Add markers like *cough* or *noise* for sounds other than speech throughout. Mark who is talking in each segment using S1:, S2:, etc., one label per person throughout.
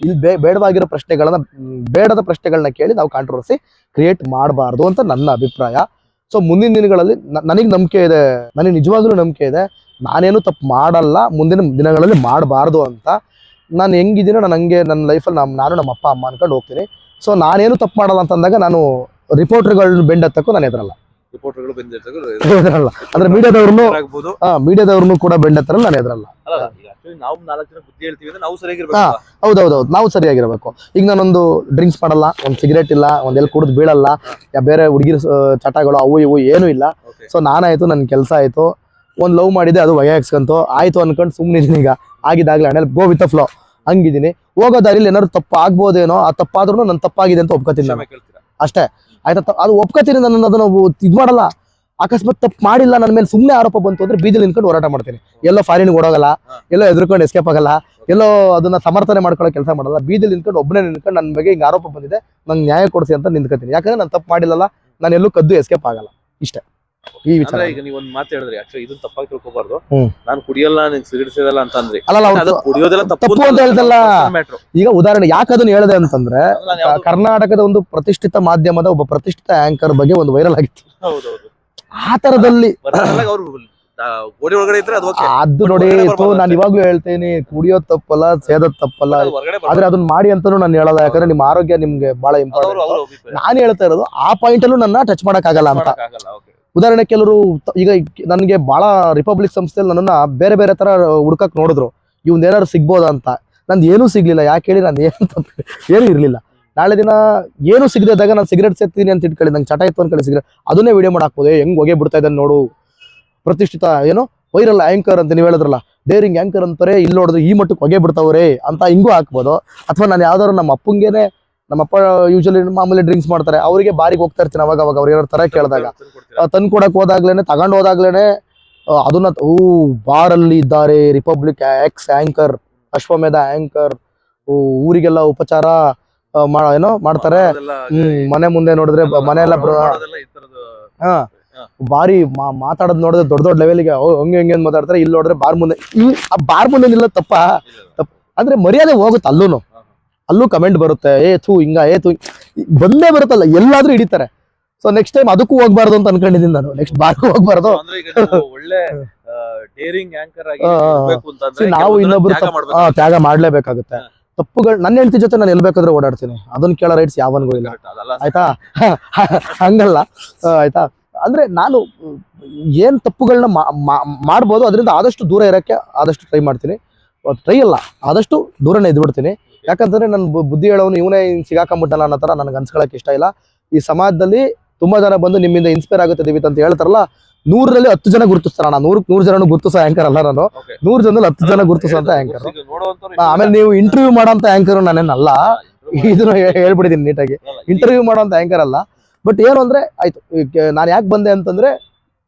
S1: ಇಲ್ಲಿ ಬೇಡವಾಗಿರೋ ಪ್ರಶ್ನೆಗಳನ್ನ, ಬೇಡದ ಪ್ರಶ್ನೆಗಳನ್ನ ಕೇಳಿ ನಾವು ಕಾಂಟ್ರವರ್ಸಿ ಕ್ರಿಯೇಟ್ ಮಾಡಬಾರ್ದು ಅಂತ ನನ್ನ ಅಭಿಪ್ರಾಯ. ಸೊ ಮುಂದಿನ ದಿನಗಳಲ್ಲಿ ನನಗೆ ನಂಬಿಕೆ ಇದೆ, ನನಗೆ ನಿಜವಾಗ್ಲೂ ನಂಬಿಕೆ ಇದೆ, ನಾನೇನು ತಪ್ಪು ಮಾಡಲ್ಲ, ಮುಂದಿನ ದಿನಗಳಲ್ಲಿ ಮಾಡಬಾರ್ದು ಅಂತ. ನಾನು ಹೆಂಗಿದ್ದೀನೋ ನಾನು ಹಂಗೆ, ನನ್ನ ಲೈಫಲ್ಲಿ ನಮ್ಮ ನಾನು ನಮ್ಮ ಅಪ್ಪ, ಅಮ್ಮ ಅನ್ಕೊಂಡು ಹೋಗ್ತೀನಿ. ಸೊ ನಾನೇನು ತಪ್ಪು ಮಾಡಲ್ಲ ಅಂತಂದಾಗ ನಾನು ರಿಪೋರ್ಟರ್ಗಳನ್ನ ಬೆಂಡತ್ತಕ್ಕೂ ನಾನು ಎದುರಲ್ಲ
S2: ರಿಪೋರ್ಟರ್ಗಳು ಬಂದಿರ್ತಾರೆ
S1: ಎದುರಲ್ಲ ಅಂದ್ರೆ ಮೀಡಿಯಾದವ್ರನ್ನು
S2: ಆಗ್ಬೋದು
S1: ಮೀಡಿಯಾದವ್ರನ್ನು ಕೂಡ ಬೆಂಡತ್ತಾರಲ್ಲ ನಾನು ಎದುರಲ್ಲ
S2: ಅಲ್ಲ ಈಗ actually ನಾವು ನಾಲ್ಕು ಜನ ಬುದ್ಧಿ ಹೇಳ್ತೀವಿ ಅಂದ್ರೆ ನಾವು ಸರಿಯಾಗಿರ್ಬೇಕು
S1: ಹೌದೌದೌದು. ನಾವು ಸರಿಯಾಗಿರ್ಬೇಕು. ಈಗ ನಾನೊಂದು ಡ್ರಿಂಕ್ಸ್ ಮಾಡಲ್ಲ ಒಂದು ಸಿಗರೇಟ್ ಇಲ್ಲ ಒಂದ್ ಎಲ್ಲಿ ಕುಡಿದು ಬೀಳಲ್ಲ ಯಾ ಬೇರೆ ಹುಡುಗಿರ ಚಟಗಳು ಅವು ಇವು ಏನೂ ಇಲ್ಲ.
S2: ಓಕೆ
S1: ಸೊ ನಾನಾಯ್ತು ನನ್ನ ಕೆಲಸ ಆಯ್ತು. ಒಂದು ಲವ್ ಮಾಡಿದೆ ಅದು ವಯ ಹಾಕ್ಸ್ಕೊಂತು ಆಯ್ತು ಅನ್ಕೊಂಡು ಸುಮ್ಮನಿದ್ದೀನಿ ಈಗ. ಆಗಿದ್ದಾಗಲೇ ಅಣ್ಣ ಗೋ ವಿತ್ ಫ್ಲೋ ಹಂಗಿದ್ದೀನಿ. ಹೋಗೋ ದಾರಿಲಿ ಏನಾದ್ರು ತಪ್ಪು ಆಗ್ಬೋದೇನೋ ಆ ತಪ್ಪಾದ್ರೂ ನನ್ನ ತಪ್ಪಾಗಿದೆ ಅಂತ ಒಪ್ಕೋತೀನಿ
S2: ಕ್ಷಮೆ ಕೇಳ್ತೀರಾ?
S1: ಅಷ್ಟೇ. ಆಯ್ತಾ? ಅದು ಒಪ್ಕೋತೀನಿ ನಾನು ಅದನ್ನ ಇದು ಮಾಡಲ್ಲ. ಅಕಸ್ಮಾತ್ ತಪ್ಪು ಮಾಡಿಲ್ಲ, ನನ್ನ ಮೇಲೆ ಸುಮ್ಮನೆ ಆರೋಪ ಬಂತು ಅಂದ್ರೆ ಬೀದಿಲಿ ನಿಂತ್ಕೊಂಡು ಹೋರಾಟ ಮಾಡ್ತೀನಿ. ಎಲ್ಲೋ ಫಾರಿನ್ಗೆ ಓಡೋಗಲ್ಲ. ಎಲ್ಲೋ ಎದುರ್ಕೊಂಡು ಎಸ್ಕೇಪ್ ಆಗಲ್ಲ, ಎಲ್ಲೋ ಅದನ್ನ ಸಮರ್ಥನೆ ಮಾಡ್ಕೊಳ್ಳೋ ಕೆಲಸ ಮಾಡಲ್ಲ, ಬೀದಿಲಿ ನಿಂತ್ಕೊಂಡು ಒಬ್ಬನೇ ನಿಂತ್ಕೊಂಡು ನನ್ನ ಬಗ್ಗೆ ಹಿಂಗೆ ಆರೋಪ ಬಂದಿದೆ, ನಂಗೆ ನ್ಯಾಯ ಕೊಡಿಸಿ ಅಂತ ನಿಂತ್ಕೊತೀನಿ. ಯಾಕಂದ್ರೆ ನಾನು ತಪ್ಪು ಮಾಡಿಲ್ಲಲ್ಲ, ನಾನು ಎಲ್ಲೂ ಕದ್ದು ಎಸ್ಕೇಪ್ ಆಗಲ್ಲ. ಇಷ್ಟೇ. ಈ ವಿಚಾರ.
S2: ಅಂದ್ರೆ ಈಗ ನೀವು ಒಂದ್ ಮಾತು ಹೇಳಿದ್ರಿ ಆಕ್ಚುಲಿ ಇದನ್ನ ತಪ್ಪಾಗಿ ತಿಳ್ಕೊಬಾರ್ದು.
S1: ಹ್ಮ್.
S2: ನಾನು ಕುಡಿಯಲ್ಲ ನಿನ್ ಸಿಗರೇಟ್ ಸೇದಲ್ಲ ಅಂತ ಅಂದ್ರಿ.
S1: ಅಲ್ಲಲ್ಲ
S2: ಅದು
S1: ಅವ್ರು
S2: ಕುಡಿಯೋದೆಲ್ಲ
S1: ತಪ್ಪು ಅಂತ ಹೇಳ್ದಲ್ಲ.
S2: ಮ್ಯಾಟ್ರು
S1: ಈಗ ಉದಾಹರಣೆ ಯಾಕೆ ಅದನ್ನ ಹೇಳಿದೆ ಅಂತಂದ್ರೆ
S2: ನಾನು ಯಾವ್ದು-
S1: ಕರ್ನಾಟಕದ ಒಂದು ಪ್ರತಿಷ್ಠಿತ ಮಾಧ್ಯಮದ ಒಬ್ಬ ಪ್ರತಿಷ್ಠಿತ ಆಂಕರ್ ಬಗ್ಗೆ ಒಂದು ವೈರಲ್ ಆಗಿತ್ತು.
S2: ಹೌದೌದು.
S1: ಆ ತರದಲ್ಲಿ
S2: ಅವ್ರು ಗೋಡೆ ಒಳಗಡೆ ಇದ್ರೆ ಅದು ಓಕೆ
S1: ಅದು ನೋಡಿ
S2: ಹೊರಗಡೆ
S1: ಇತ್ತು
S2: ಬರ್ಬಾರ್ದು
S1: ನಾನು ಇವಾಗ್ಲೂ ಹೇಳ್ತೇನೆ ಕುಡಿಯೋದ್ ತಪ್ಪಲ್ಲ ಸೇದೋದ್ ತಪ್ಪಲ್ಲ.
S2: ಹೊರಗಡೆ
S1: ಆದ್ರೆ ಅದನ್ನ ಮಾಡಿ ಅಂತ ನಾನು ಹೇಳಲ್ಲ ಯಾಕಂದ್ರೆ ನಿಮ್ಮ ಆರೋಗ್ಯ ನಿಮ್ಗೆ ಬಹಳ ಇಂಪಾರ್ಟೆಂಟ್
S2: ಅವ್ರ
S1: ನಾನು ಹೇಳ್ತಾ ಇರೋದು ಆ ಪಾಯಿಂಟ್ ಅಲ್ಲೂ ನನ್ನ ಟಚ್ ಮಾಡಕ್ ಆಗಲ್ಲ ಅಂತ
S2: ಓಕೆ
S1: ಉದಾಹರಣೆ ಕೆಲವರು ಈಗ ನನಗೆ ಬಹಳ ರಿಪಬ್ಲಿಕ್ ಸಂಸ್ಥೆಯಲ್ಲಿ ನನ್ನನ್ನ ಬೇರೆ ಬೇರೆ ಥರ ಹುಡ್ಕಕ್ಕೆ ನೋಡಿದ್ರು. ಇವ್ನ ಏನಾದ್ರು ಸಿಗ್ಬೋದಾ ಅಂತ. ನಂದು ಏನೂ ಸಿಗಲಿಲ್ಲ. ಯಾಕೆ ಹೇಳಿ ನಾನು ಏನು ತಪ್ಪು ಏನೂ ಇರಲಿಲ್ಲ. ನಾಳೆ ದಿನ ಏನು ಸಿಗದೆ ಇದ್ದಾಗ ನಾನು ಸಿಗರೇಟ್ ಸೇರ್ತೀನಿ ಅಂತ ಇಟ್ಕೊಳ್ಳಿ. ನಂಗೆ ಚಟ ಇತ್ತು ಅನ್ಕೊಳ್ಳಿ ಸಿಗರೇಟ್ ಅದನ್ನೇ ವಿಡಿಯೋ ಮಾಡಾಕ್ಬೋದು ಹೆಂಗ್ ಹೊಗೆ ಬಿಡ್ತಾ ಇದ್ದಾನೆ ನೋಡು. ಪ್ರತಿಷ್ಠಿತ ಏನೋ? ವೈರಲ್ ಆ್ಯಂಕರ್ ಅಂತ ನೀವು ಹೇಳಿದ್ರಲ್ಲ. ಡೇರಿಂಗ್ ಆ್ಯಂಕರ್ ಅಂತಾರೆ. ಇಲ್ಲಿ ನೋಡಿದ್ರೆ ಈ ಮಟ್ಟಕ್ಕೆ ಹೊಗೆ ಬಿಡ್ತಾವ್ರೆ ಅಂತ ಹಿಂಗೂ ಹಾಕ್ಬೋದು. ಅಥವಾ ನಾನು ಯಾವ್ದಾದ್ರು ನಮ್ಮ ಅಪ್ಪಂಗೆನೆ ನಮ್ಮ ಅಪ್ಪ ಯೂಶಲಿ ಮಾಮೂಲಿ ಡ್ರಿಂಕ್ಸ್ ಮಾಡ್ತಾರೆ. ಅವರಿಗೆ ಬಾರಿಗೆ ಹೋಗ್ತಾ ಇರ್ತೀನಿ ಅವಾಗ ಅವಾಗ. ಅವ್ರು ಏನಾರು ತರ ಕೇಳಿದಾಗ. ತಂದು ಕೊಡಕ್ ಹೋದಾಗ್ಲೇನೆ ತಗೊಂಡ್ ಹೋದಾಗ್ಲೇನೆ ಅದನ್ನ ಹೂ ಓ ಬಾರಲ್ಲಿ ಇದ್ದಾರೆ Republic X anchor Ashwamedha anchor ಊರಿಗೆಲ್ಲ ಉಪಚಾರ ಏನೋ ಮಾಡ್ತಾರೆ. ಹ್ಮ್ ಮನೆ ಮುಂದೆ ನೋಡಿದ್ರೆ ಮನೆ ಎಲ್ಲ ಹಾ. ಬಾರಿ ಮಾತಾಡೋದ್ ನೋಡಿದ್ರೆ ದೊಡ್ಡ ದೊಡ್ಡ ಲೆವೆಲ್ಗೆ ಹಂಗೆ ಹಂಗೆ ಮಾತಾಡ್ತಾರೆ. ಇಲ್ಲಿ ನೋಡಿದ್ರೆ ಬಾರ್ ಮುಂದೆ ಆ ಬಾರ್ ಮುಂದೆ ಇಲ್ಲ. ತಪ್ಪ ಅಂದ್ರೆ ಮರ್ಯಾದೆ ಹೋಗುತ್ತೆ ಅಲ್ಲೂನು.
S2: ಹಾ.
S1: ಅಲ್ಲೂ ಕಮೆಂಟ್ ಬರುತ್ತೆ ಏ ಥೂ ಹಿಂಗ ಏ ಥೂ. ಬಂದೇ ಬರುತ್ತಲ್ಲ ಎಲ್ಲಾದ್ರೂ ಹಿಡಿತಾರೆ. ಸೊ ನೆಕ್ಸ್ಟ್ ಟೈಮ್ ಅದಕ್ಕೂ ಹೋಗ್ಬಾರ್ದು ಅಂತ ಅನ್ಕೊಂಡಿದ್ದೀನಿ ನಾನು ನೆಕ್ಸ್ಟ್ ಬಾರ್ಗೂ ಹೋಗ್ಬಾರ್ದು.
S2: ಒಳ್ಳೆ *laughs* ಡೇರಿಂಗ್ ಆಂಕರ್ ಆಗಿ
S1: ನಾವು ಇನ್ನೊಬ್ರು
S2: ತ್ಯಾಗ
S1: ಮಾಡ್ಲೇಬೇಕಾಗುತ್ತೆ. ತಪ್ಪುಗಳು ನನ್ನ ಹೆಂಡತಿ ಜೊತೆ ನಾನು ಎಲ್ ಬೇಕಾದ್ರೆ ಓಡಾಡ್ತೀನಿ. ಅದನ್ನ ಕೇಳೋ ರೈಟ್ಸ್ ಯಾವನ್ಗೂ ಇಲ್ಲ. ಆಯ್ತಾ? *laughs* ಹಂಗಲ್ಲ. ಆಯ್ತಾ? ಅಂದ್ರೆ ನಾನು ಏನ್ ತಪ್ಪುಗಳನ್ನ ಮಾಡ್ಬೋದು ಅದರಿಂದ ಆದಷ್ಟು ದೂರ ಇರಕ್ಕೆ ಆದಷ್ಟು ಟ್ರೈ ಮಾಡ್ತೀನಿ. ಟ್ರೈ ಅಲ್ಲ ಆದಷ್ಟು ದೂರನೇ ಇದ್ಬಿಡ್ತೀನಿ. ಯಾಕಂತಂದ್ರೆ ನನ್ನ ಬುದ್ಧಿ ಹೇಳೋನು ಇವನೇ ಸಿಗಾಕೊಂಬಿಟ್ಟಲ್ಲ ಅನ್ನೋ ತರ ನನಗೆ ಅನ್ಸ್ಕೊಳಕ್ ಇಷ್ಟ ಇಲ್ಲ. ಈ ಸಮಾಜದಲ್ಲಿ ತುಂಬಾ ಜನ ಬಂದು ನಿಮ್ಮಿಂದ ಇನ್ಸ್ಪೈರ್ ಆಗುತ್ತೆ ದಿವಿತ್ ಅಂತ ಹೇಳ್ತಾರಲ್ಲ ನೂರರಲ್ಲಿ ಹತ್ತು ಜನ ಗುರುತಿಸ್ತಾರ ನಾನು ನೂರ್ ನೂರು ಜನ ಗುರುತಿಸೋ ಆಂಕರ್ ಅಲ್ಲ ನಾನು. ನೂರ್ ಜನರಲ್ಲಿ ಜನದಲ್ಲಿ ಹತ್ತು ಜನ ಗುರುತಿಸೋಂತ ಆಂಕರ್ ಆಮೇಲೆ ನೀವು ಇಂಟರ್ವ್ಯೂ ಮಾಡೋಂತ ಆಂಕರ್ ನಾನೇನಲ್ಲ. ಇದನ್ನ ಹೇಳ್ಬಿಡಿದೀನಿ ನೀಟಾಗಿ ಇಂಟರ್ವ್ಯೂ ಮಾಡೋಂತ ಆಂಕರ್ ಅಲ್ಲ. ಬಟ್ ಏನು ಅಂದ್ರೆ ಆಯ್ತು ನಾನು ಯಾಕೆ ಬಂದೆ ಅಂತಂದ್ರೆ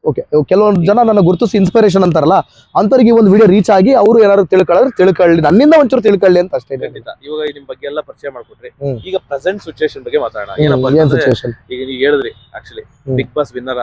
S1: ಓಕೆ ಕೆಲವೊಂದು ಜನ ನನ್ನ ಗುರುತಿಸಿ ಇನ್ಸ್ಪಿರೇಷನ್ ಅಂತಾರಲ್ಲ ಅಂತವ್ರಿಗೆ ಒಂದು ವಿಡಿಯೋ ರೀಚ್ ಆಗಿ ಅವರು ಏನಾದ್ರು ತಿಳ್ಕೊಳ್ಳೋರು ತಿಳ್ಕೊಳ್ಳಿ. ನನ್ನಿಂದ ಒಂಚೂರು ತಿಳ್ಕೊಳ್ಳಿ ಅಂತ ಅಷ್ಟೇ.
S2: ಖಂಡಿತ. ಇವಾಗ ನಿಮ್ ಬಗ್ಗೆ ಎಲ್ಲ ಪರಿಚಯ ಮಾಡ್ಕೊಟ್ರಿ. ಈಗ ಪ್ರೆಸೆಂಟ್ ಸಿಚುವೇಶನ್ ಬಗ್ಗೆ ಮಾತಾಡೋಣ. ಏನಪ್ಪಾ
S1: ಸಿಚುವೇಶನ್
S2: ಈಗ ನೀವು ಹೇಳಿದ್ರಿ ಆಕ್ಚುಲಿ ಬಿಗ್ ಬಾಸ್ ವಿನ್ನರ್